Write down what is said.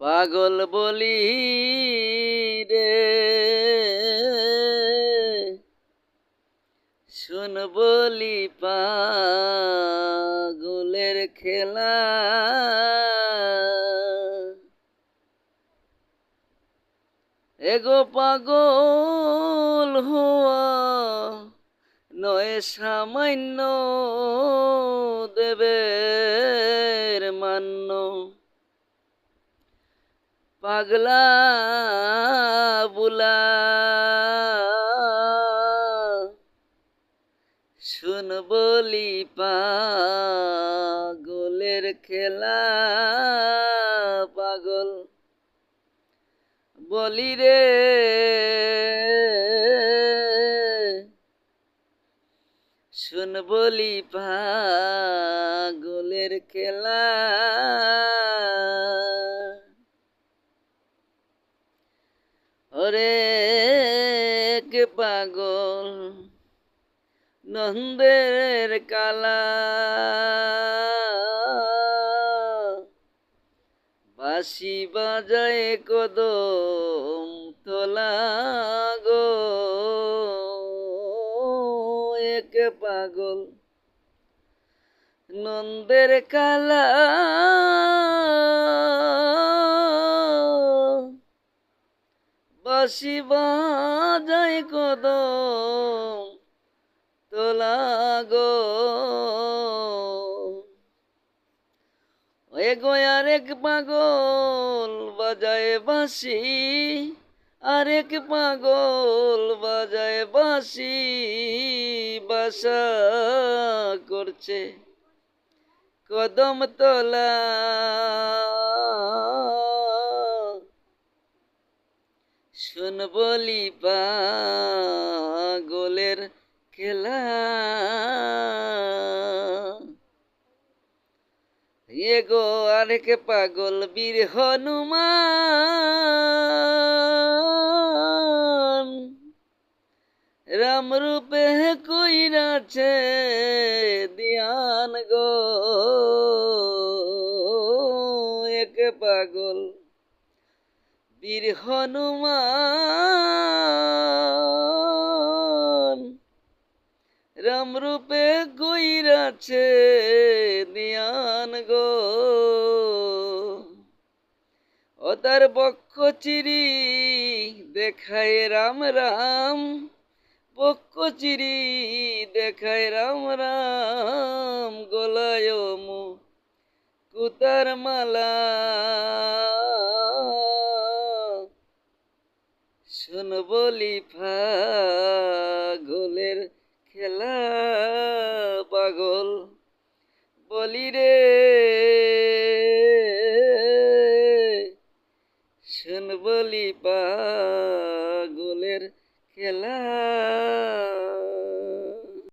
পাগল বলি রে। শুন বলি পাগলের খেলা। এগো পাগল হওয়া নয় সামান্য দেবের মান্য। পাগলা বুলা। শুন বলি পাগলের খেলা পাগল। বলি রে শুন বলি পাগলের ওরে কে পাগল নন্দের কালা। বাসি বাজায় কদম তোলা গো। এক পাগল নন্দের কালা। বাসি বাজায় কদম তোলা গো। এ গোয়ার এক পাগল বাজায় বাসি আরেক পাগল বাজায় বাসি বাসা করছে কদম তোলা। শুন বলি পাগলের খেলা। এগো আরেক পাগল বীর হনুমান। রাম রূপে কইরাছে দিয়ান গো। এক পাগল বীর হনুমান। রাম রূপে গইরাছে দিয়ান গো। ও তার বক্ষ চিরি দেখায় রাম রাম। বক্ষ চিরি দেখায় রাম রাম। গলায় মু কুতার মালা। শুন বলি ফাগলের খেলা পাগল। বলি রে শুন বলি পাগলের খেলা